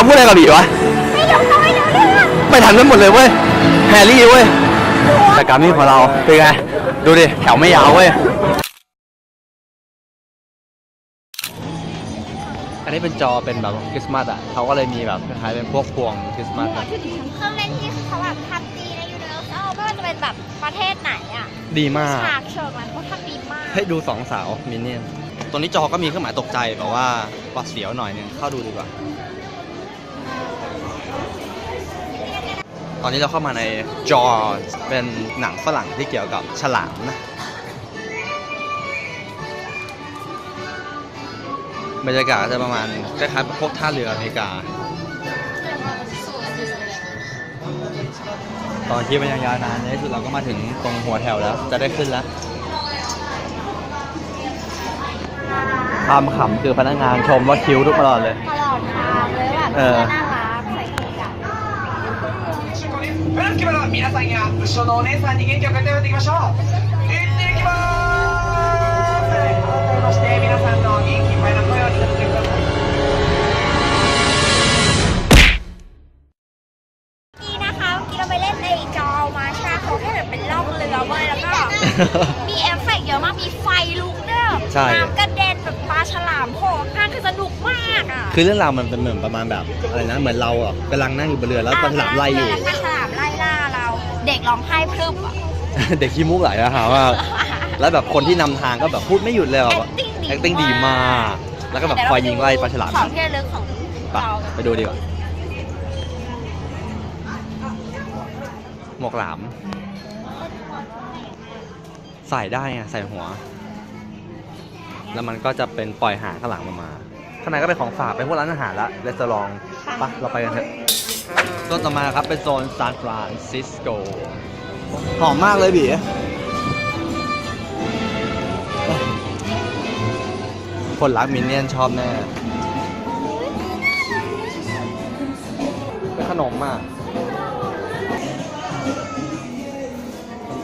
เขาพูดอะไรกับบีวะ ไม่ยอมน้อยเดี๋ยวเรื่องไม่ทันกันหมดเลยเว้ย แฮร์รี่เว้ยแต่การมิ่งของเราเป็นไง ดูดิ แถวไม่ยาวเว้ย อันนี้เป็นจอเป็นแบบคริสต์มาสอะเขาก็เลยมีแบบคล้ายๆเป็นพวกพวงคริสต์มาสอะเครื่องเล่นที่เขาแบบทำดีในยูนิเวอร์แซลไม่ว่าจะเป็นแบบประเทศไหนอะดีมากฉากเชิงมันเขาทำดีมาก ให้ดูสองสาวมินเนี่ยนตัวนี้จอก็มีเครื่องหมายตกใจแบบว่าหวัดเสียวหน่อยนึงเข้าดูดีกว่า ตอนนี้เราเข้ามาในจอเป็นหนังฝรั่งที่เกี่ยวกับฉลามนะบรรยากาศจะประมาณคล้ายๆพวกท่าเรืออเมริกา ตอนที่มันยังยาวนานในที่สุดเราก็มาถึงตรงหัวแถวแล้ว จะได้ขึ้นแล้วความขำคือพนักงานชมว่าคิ้วทุกตลอดเลยตลอดทางเลยแบบเออ น่ารักใส่เกาก フランスケから皆さんや後ろのお姉さんに元気を与えていきましょう行ってきまーす改めまして皆さんの元気いっぱいの声を聞かせてください นี่นะคะเมื่อกี้เราไปเล่นในจอมาใช่ไหมเขาแค่แบบเป็นล่องเรือเว้ยแล้วก็ มีเอฟเฟกต์เยอะมาก มีไฟลุกเด้อ ใช่ น้ำกระเด็นแบบปลาฉลามโผล่ข้างคือสนุกมากอ่ะ คือเรื่องราวมันเป็นเหมือนประมาณแบบอะไรนะ เหมือนเราอ่ะกำลังนั่งอยู่บนเรือแล้วปลาฉลามไล่อยู่ กร้องไห้พรึบอะเด็กขี้มุกไหลอะค่ะว่าแล้วแบบคนที่นำทางก็แบบพูดไม่หยุดเลยแบบว่า acting acting ดีมาก แล้วก็แบบคอยยิงไล่ปลาฉลามของที่ระลึกของไปเราไปดูดีกว่าหมวกหลาม ใส่ได้ไงใส่หัว แล้วมันก็จะเป็นปล่อยหางข้างหลังมามา ข้างในก็เป็นของฝากเป็นพวกร้านอาหารละเรสตอรองปะเราไปกันเถอะ โซนต่อมาครับ เป็นโซนซานฟรานซิสโก หอมมากเลยบีคนรักมินเนี่ยนชอบแน่ เป็นขนมอะ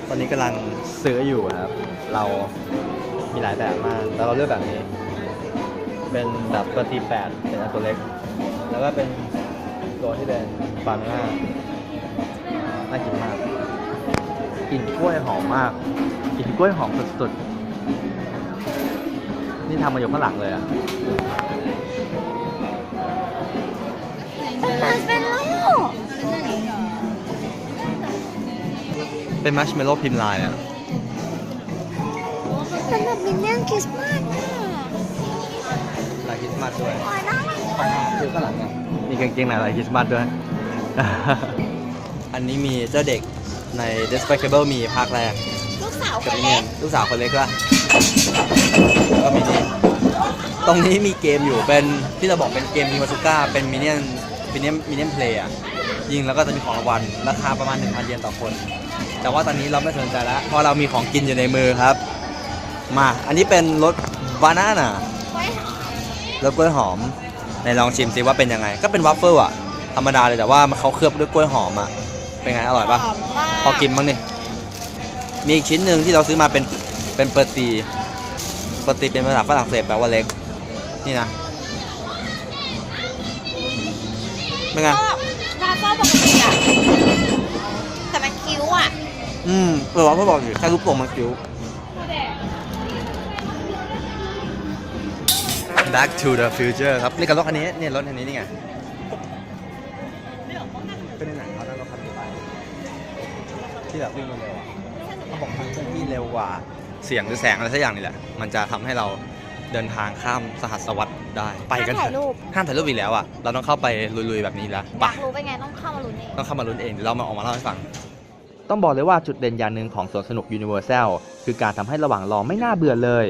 ตอนนี้กำลังซื้ออยู่ครับ เรามีหลายแบบมาก แต่เราเลือกแบบนี้ เป็นแบบตัวตีแปดเป็นอันตัวเล็ก แล้วก็เป็น ตัวที่เป็นบานาน่าน่ากินมาก กลิ่นกล้วยหอมมาก กลิ่นกล้วยหอมสุดๆ นี่ทำมาอยู่ข้างหลังเลยอะเป็นมาสเปนโลเป็นมัชเมลโล่พิมพ์ลายอะเป็นแบบมินเนี่ยนคริสต์มาสอะลายคริสต์มาสด้วย โอ้ยน่ารัก คือข้างหลังอะ มีกางเกงในลายคริสต์มาสด้วย อันนี้มีเจ้าเด็กใน Despicable มีภาคแรกลูกสาวคกับนนี่เล็กลูกสาวคนเล็กละก็มีนี่ตรงนี้มีเกมอยู่เป็นที่เราบอกเป็นเกมยิงบาซูก้าเป็นมินเนี่ยนมินเนี่ยนมินเนี่ยนเพลย์อะยิงแล้วก็จะมีของรางวัลราคาประมาณ 1,000 เยนต่อคน แต่ว่าตอนนี้เราไม่สนใจแล้วเพราะเรามีของกินอยู่ในมือครับ มา อันนี้เป็นรสบานาน่ารสกล้วยหอม ในลองชิมซิว่าเป็นยังไง ก็เป็นวัฟเฟิลอะธรรมดาเลยแต่ว่ามันเขาเคลือบด้วยกล้วยหอมอะเป็นไงอร่อยปะหอมมาก พอกินบ้างนี่มีอีกชิ้นหนึ่งที่เราซื้อมาเป็นเป็นเปอร์ตีเปอร์ตีเป็นภาษาฝรั่งเศสแปลว่าเล็ก นี่นะเป็นไง ก็ราโซ่ปกติอะแต่มันคิ้วอะ อืมเออว่าพ่อบอกอยู่แค่รูปโป่งมันคิ้ว Back to the future ครับนี่กับรถคันนี้เนี่ยรถคันนี้นี่ไงเป็นในหนังเขานั่งรถคันนี้ไปที่แบบวิ่งเร็วๆอะเขาบอกทางเคลื่อนที่เร็วกว่าเสียงหรือแสงอะไรสักอย่างนี่แหละ มันจะทำให้เราเดินทางข้ามสหัสวรรษได้ไปกันเถถ่ายรูอะปห้ามถ่ายรูปอีกแล้วอะเราต้องเข้าไปลุยๆแบบนี้แล้วอไป ยากรู้เป็นไงต้องเข้ามาลุ้นเองต้องเข้ามาลุ้นเองเดี๋ยวเรามาออกมาเล่าให้ฟัง ต้องบอกเลยว่าจุดเด่นอย่างหนึ่งของสวนสนุก Universal คือการทำให้ระหว่างรอไม่น่าเบื่อเลย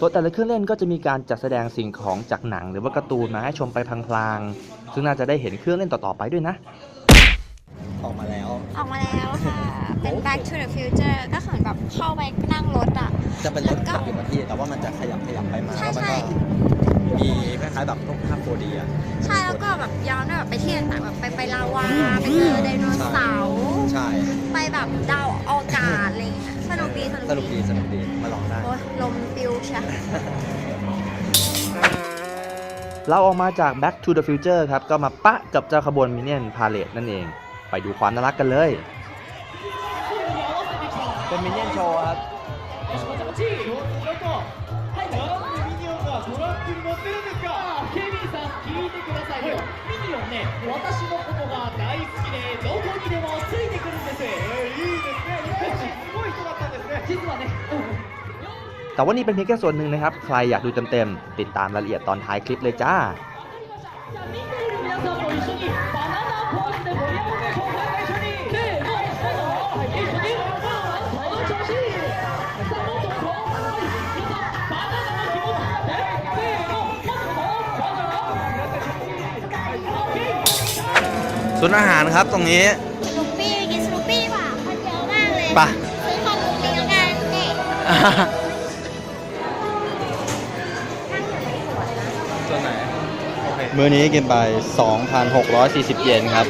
ตัวแต่ละเครื่องเล่นก็จะมีการจัดแสดงสิ่งของจากหนัง หรือว่าการ์ตูนมาให้ชมไปพลางๆ ซึ่งน่าจะได้เห็นเครื่องเล่นต่อๆไปด้วยนะ ออกมาแล้ว ออกมาแล้วค่ะ เป็น Back to the Future ก็เหมือนแบบเข้าไปนั่งรถอะ จะเป็นรถแล้วก็ขับอยู่กับที่แต่ว่ามันจะขยับขยับไปมาใช่แล้วมันใช่ ก็มีคล้ายๆแบบพวกภาพโ 4D อะใช่แล้วก็แบบย้อนแบบไปที่ต่างๆแบบไปไปลาวา ไปเจอไดโนเสาร์ ใช่ ไปแบบดาวอวกา สนุกดีสนุกดีมาลองได้โลมปิวชะเราออกมาจาก Back to the Future ครับ ก็มาปะกับเจ้าขบวนมินเนี่ยนพาเลตนั่นเอง ไปดูความน่ารักกันเลย เป็นมินเนี่ยนโชว์ครับ แต่ว่านี่เป็นเพียงแค่ส่วนหนึ่งนะครับ ใครอยากดูเต็มๆ ติดตามรายละเอียดตอนท้ายคลิปเลยจ้าสุนอาหารครับตรงนี้สปะ มื้อนี้กินไป 2,640 เยนครับ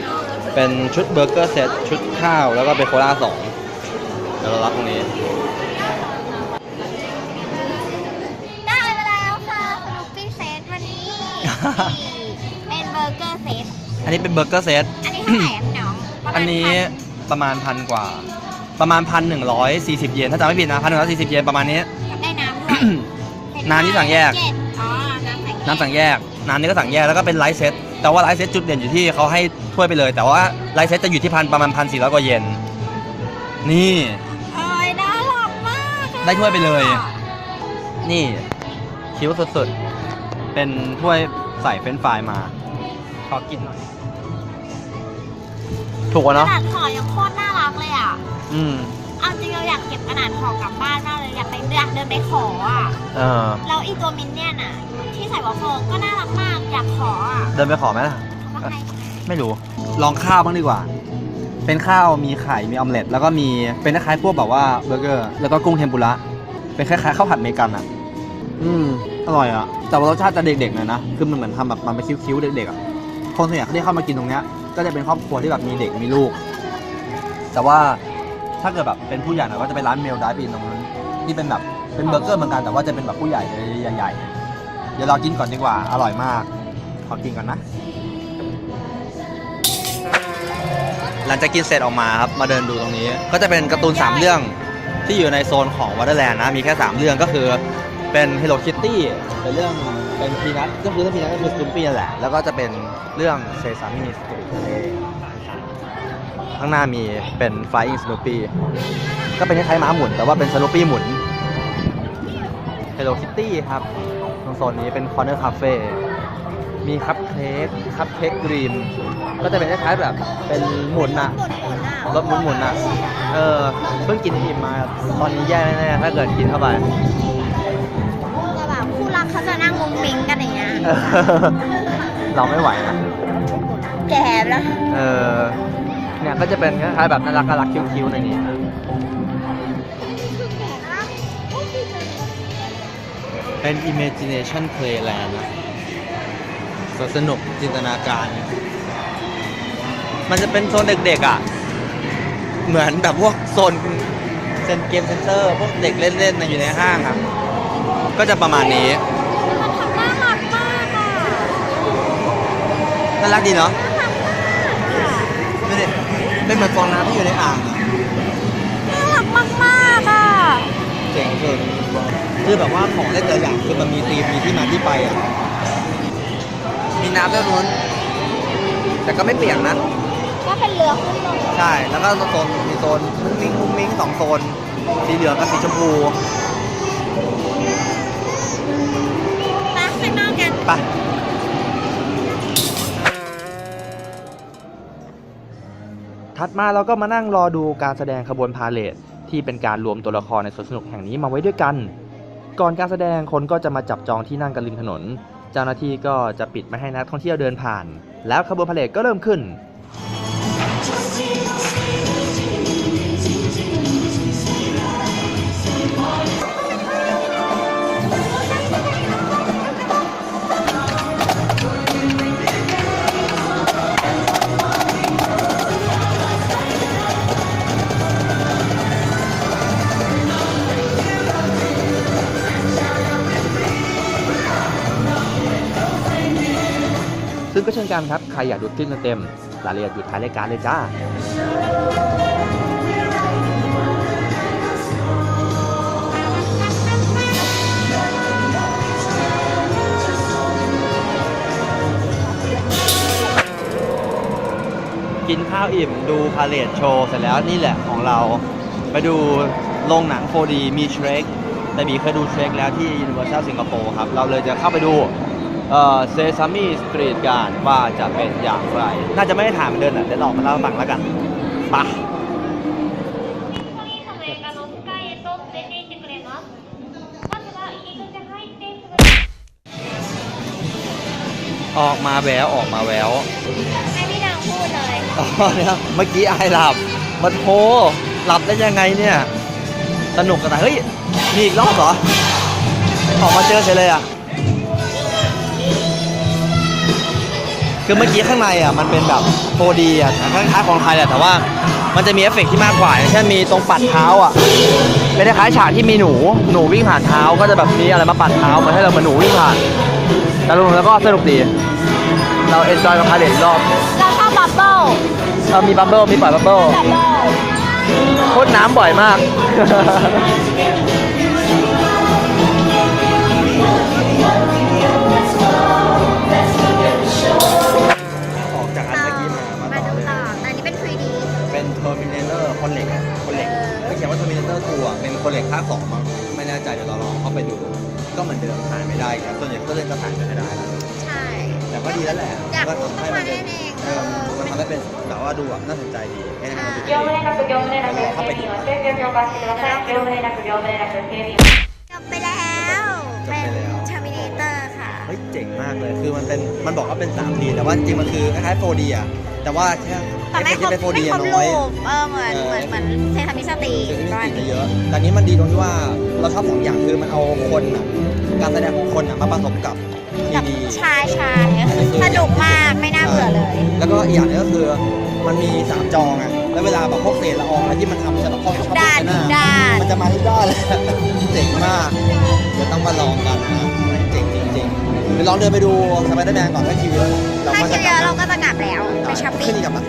เป็นชุดเบอร์เกอร์เซตชุดข้าวแล้วก็เบโคล่าสองเดี๋ยวเรารับตรงนี้ ได้มาแล้วค่ะสนุปปี้เซตวันนี้ เป็นเบอร์เกอร์เซต อันนี้เป็นเบอร์เกอร์เซต อันนี้เท่าไหร่อะพี่น้องประมาณอันนี้พัประมาณพันกว่า ประมาณพันหนึ่งร้อยสี่สิบเยนถ้าจำไม่ผิดนะพันหนึ่งร้อยสี่สิบเยนประมาณนี้ได้น้ำด้วยน้ำที่สั่งแยกอ๋อ น้ำสั่งแยก น้ำสั่งแยก น้ำนี่ก็สั่งแยกแล้วก็เป็นไลท์เซตแต่ว่าไลท์เซตจุดเด่นอยู่ที่เขาให้ถ้วยไปเลย แต่ว่าไลท์เซตจะอยู่ที่พันประมาณพันสี่ร้อยกว่าเยนนี่ เอ้ยน่ารักมากอะได้ถ้วยไปเลย นี่คิ้วสุดๆ เป็นถ้วยใส่เฟรนช์ฟรายมาขอกินหน่อย ถูกกอะระเนาะดาษห่อยังโคตรน่ารักเลยอะ อืมเอาจริงเราอยากเก็บกระดาษห่อกลับบ้านมากเลยอยากไปอยากเดินไปขออะ เออแล้วอีตัวมินเนี่ยนอะ ที่ใส่วอฟเฟิลก็น่ารักมากอยากขออะเดินไปขอไหมล่ะ เขามาให้ไม่รู้ ลองข้าวบ้างดีกว่า เป็นข้าวมีไข่ มีออมเล็ต แล้วก็มีเป็นคล้ายๆพวกแบบว่าเบอร์เกอร์ แล้วก็กุ้งเทมปุระ เป็นคล้ายๆข้าวผัดเมกันอะ อืม อร่อยอะ แต่ว่ารสชาติจะเด็กๆหน่อยนะ คือมันเหมือนทำแบบมันไปคิ้วๆเด็กๆอะ คนส่วนใหญ่ที่เข้ามากินตรงเนี้ย ก็จะเป็นครอบครัวที่แบบมีเด็กมีลูก แต่ว่าถ้าเกิดแบบเป็นผู้ใหญ่หน่อยก็จะเป็นร้านเมลดาปีนตรงนั้นที่เป็นแบบเป็นเบอร์เกอร์เหมือนกันแต่ว่าจะเป็นแบบผู้ใหญ่ใหญ่ๆ เดี๋ยวเรากินก่อนดีกว่า อร่อยมาก ขอกินก่อนนะ หลังจากกินเสร็จออกมาครับ มาเดินดูตรงนี้ ก็จะเป็นการ์ตูน 3 เรื่องที่อยู่ในโซนของวัตเตอร์แลนด์นะ มีแค่ 3 เรื่องก็คือเป็น Hello Kitty เป็นเรื่องเป็นพีนัทก็คือถ้าพีนัทก็คือสตูปี้นั่นแหละ แล้วก็จะเป็นเรื่องเซซามิสตูทะเลข้างหน้ามีเป็น Flying Snoopy ก็เป็นคล้ายๆม้าหมุน แต่ว่าเป็น Snoopy หมุน Hello Kitty ครับ โซนนี้เป็น Corner Cafe มีคัพเค้กคัพเค้กกรีมก็จะเป็นคล้ายๆแบบเป็นหมุนอะหมุนๆอะรถหมุนหมุนๆอะเออเพิ่งกินอิ่มมา ตอนนี้แย่แน่ๆถ้าเกิดกินเข้าไปก็แบบคู่รักเขาจะนั่งมุ้งมิ้งกันอย่างเงี้ยเออเราไม่ไหวนะแก่แล้วเออเนี่ยก็จะเป็นคล้ายๆแบบน่ารักน่ารักคิ้วๆในนี้ เป็น imagination playland นะสวนสนุกจินตนาการ มันจะเป็นโซนเด็กๆอะ เหมือนแบบพวกโซนเซนเกมเซ็นเตอร์ พวกเด็กเล่นๆนะอยู่ในห้างอะก็จะประมาณนี้มันทำน่ารักมากอะน่ารักดีเนาะน่ารักมากอะดูดิเป็นเหมือนฟองน้ำที่อยู่ในอ่างอะ น่ารักมากๆอะ เจ๋งสุดคือแบบว่าของเล่นแต่ละอย่างคือมันมีธีมมีที่มาที่ไปอะมีน้ำด้วยนู้นแต่ก็ไม่เปียกนะก็เป็นเรือขึ้นลงใช่แล้วก็โซนมีโซนมุ้งมิ้งมุ้งมิ้งสองโซน สีเหลืองกับสีชมพูไปข้างนอกกันไปถัดมาเราก็มานั่งรอดูการแสดงขบวนพาเลท ที่เป็นการรวมตัวละครในสวนสนุกแห่งนี้มาไว้ด้วยกัน ก่อนการแสดงคนก็จะมาจับจองที่นั่งกันริมถนน เจ้าหน้าที่ก็จะปิดไม่ให้นักท่องเที่ยวเดินผ่าน แล้วขบวนพาเลทก็เริ่มขึ้น กันครับ ใครอยากดูคลิปเต็มรายละเอียดอยู่ท้ายรายการเลยจ้ากินข้าวอิ่มดูพาเลทโชว์เสร็จแล้วนี่แหละของเราไปดูโรงหนัง 4D มีเทรคแต่มีเคยดูเทรคแล้วที่ Universal สิงคโปร์ครับ เราเลยจะเข้าไปดู เซซามีสตรีทการว่าจะเป็นอย่างไร น่าจะไม่ได้ถามเดินอะ เดี๋ยวลองมาเล่าฟังแล้วกันปะออกมาแววออกมาแววให้พี่ดังพูดเลยอ๋อเนี่ยเมื่อกี้ไอหลับมาโทรหลับได้ยังไงเนี่ย สนุกกันนะเฮ้ยมีอีกรอบเหรอ ออกมาเจอเฉยเลยอะ คือเมื่อกี้ข้างในอะมันเป็นแบบ 4D อะคล้ายๆของไทยแหละแต่ว่ามันจะมีเอฟเฟกต์ที่มากกว่าอย่างเช่นมีตรงปัดเท้าอะเป็นคล้ายๆฉากที่มีหนูหนูวิ่งผ่านเท้าก็จะแบบมีอะไรมาปัดเท้าเหมือนให้เราเหมือนหนูวิ่งผ่านแต่รวมแล้วก็สนุกดีเราเอนจอยกับพาเลทรอบเราชอบบับเบิ้ลเออมีบับเบิ้ลมีปล่อยบับเบิ้ลบับเบิ้ลโคตรน้ำบ่อยมาก ยวเราลองเข้าไปดู ก็เหมือนเดิมถ่ายไม่ได้ครับส่วนใหญ่ก็เล่นจะถ่ายไม่ได้แล้ว ใช่ แต่ก็ดีแล้วแหละ อยาก ก็ รู้ ทำให้ มา มัน เล่ เป็น นเอง เออมันทำให้เป็นแบบว่าดูแบบน่าสนใจดีให้มันดู 業務連絡、業務連絡、แล้วเข้าไปดู 警備を交換してください。業務連絡、業務連絡、警備を。 จบไปแล้ว จบไปแล้ว เป็น Terminator ค่ะ เฮ้ยเจ๋งมากเลย คือมันเป็น มันบอกว่าเป็น 3D แต่ว่าจริงๆมันคือคล้ายๆ 4D อ่ะ แต่ว่าแค่ แ ต่ไม่เอฟครบเฟกต์ที่เป็น 4D ไม่ครอะบน้อยรูปเออเหมือนเออเหมือนเหมือนเซทามิสตีคือที่ประมาณนี่จะนี้เยอะแต่นี้มันดีตรงที่ว่าเราชอบสองอย่างคือมันเอาคนอะการแสดงของคนอะมาผสมกับทีกับดีชายชายก็คือสนุกมากไม่น่าเบื่อเลย แล้วก็อีกอย่างหนึงก็คือมันมีสามจอไงแล้วเวลาแบบพวกเศษละอองอะไรที่มันทำจะแบบเข้าเข้าไปด้านในหน้าด้านมันจะมาทุกด้านเลยเจ๋งมากเดี๋ยวต้องมาลองกันนะเจ๋งจริ งๆไปลองเดินไปดูสไปเดอร์แมนก่อนถ้าคิวเยอะเราถ้าก็คิจะวกเยลับอะเรานะก็จะกลับแล้วไปช้อปปิ้ขึ้นงอีกกับอะ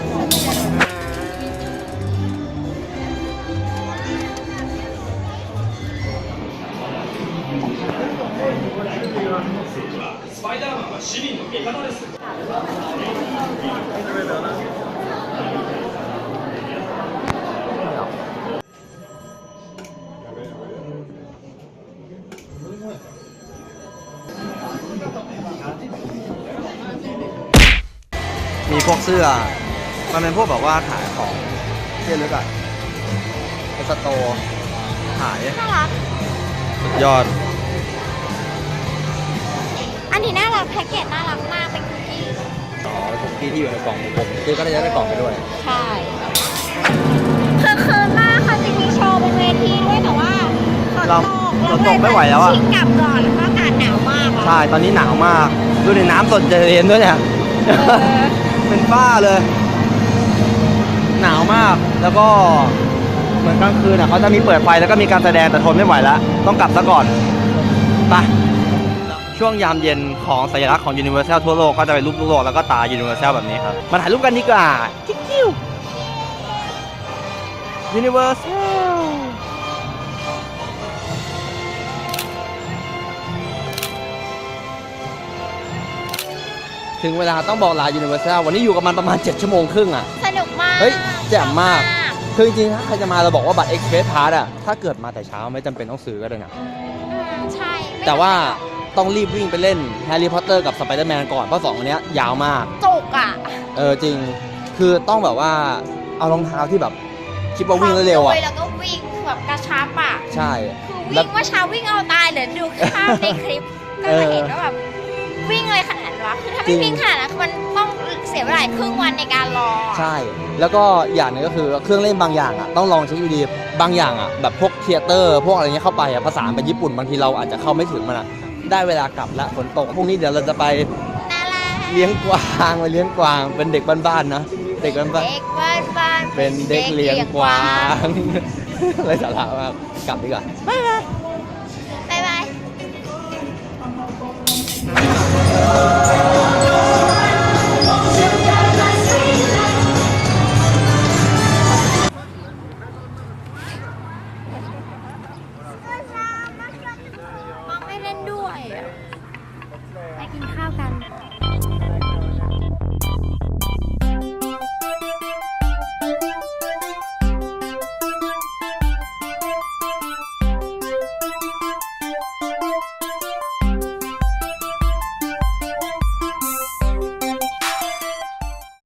เสื้อ มันเป็นพวกแบบว่าขายของเที่ยวลึกอะเป็นสโตร์ขายน่ารัก สุดยอด อันนี้น่ารักแพ็กเกจน่ารักมากเป็นคุกกี้ อ๋อคุกกี้ที่อยู่ในกล่องผมคือก็ได้ได้กล่องไปด้วย ใช่คือคืนมากค่ะจริงมีโชว์บนเวทีด้วยแต่ว่าฝนเราตกฝนตกไม่ไหวแล้วอะ ชิงกลับก่อนแล้วก็อากาศหนาวมากอะ ใช่ ตอนนี้หนาวมาก ดูในน้ำสดเจเรนด้วยเนี่ย เป็นฝ้าเลย หนาวมากแล้วก็เหมือนกลางคืนอะเขาจะมีเปิดไฟแล้วก็มีการแสดงแต่ทนไม่ไหวแล้วต้องกลับซะก่อนไปช่วงยามเย็นของสัญลักษณ์ของ Universal ทั่วโลกก็จะเป็นรูปลูกโลกแล้วก็ตา Universal แบบนี้ครับ มาถ่ายรูปกันดีกว่า จิ๊กกิ้ว Universal ถึงเวลาต้องบอกลา Universal วันนี้อยู่กับมันประมาณ 7 ชั่วโมงครึ่งอะ สนุกมากเฮ้ยแจ่มมากชอบคือจริงๆถ้าใครจะมาเราบอกว่าบัตร Express Pass อะถ้าเกิดมาแต่เช้าไม่จำเป็นต้องซื้อก็ได้นะ อืมใช่ไม่แต่ว่าต้องรีบวิ่งไปเล่น Harry Potter กับ Spider-Man ก่อน เพราะสองอันเนี้ยยาวมาก จุกอะเออจริง คือต้องแบบว่าเอารองเท้าที่แบบ คิดว่าวิ่งเร็วๆอะแล้วก็วิ่งแบบกระชับอะ ใช่ คือแล้ววิ่งเมื่อเช้าวิ่งเอาตายเลยดูภาพในคลิป ก็จะเห็นว่าแบบวิ่งเลยขนาดนั้น วะคือถ้าจริไม่งวิ่งขนาดนั้นคือมันต้องเสียเวลาครึ่งวันในการรอใช่ แล้วก็อย่างหนึงก็คือเครื่องเล่นบางอย่างอะต้องลองเช็คดีๆบางอย่างอะแบบพวกเทเตอร์ พวกอะไรเงี้ยเข้าไปอะภาษาเป็นญี่ปุ่นบางทีเราอาจจะเข้าไม่ถึงมันอะได้เวลากลับแล้วฝนตกพรุ่งนี้เดี๋ยวเราจะไปน่ารักเลี้ยงกวางไปเลี้ยงกวาง เป็นเด็กบ้านๆนะเด็กบ้านเด็กบ้านบ้านๆเป็นเด็กเลี้ยงกวางอะไรสาระมากกลับดีกว่าบ๊ やったー!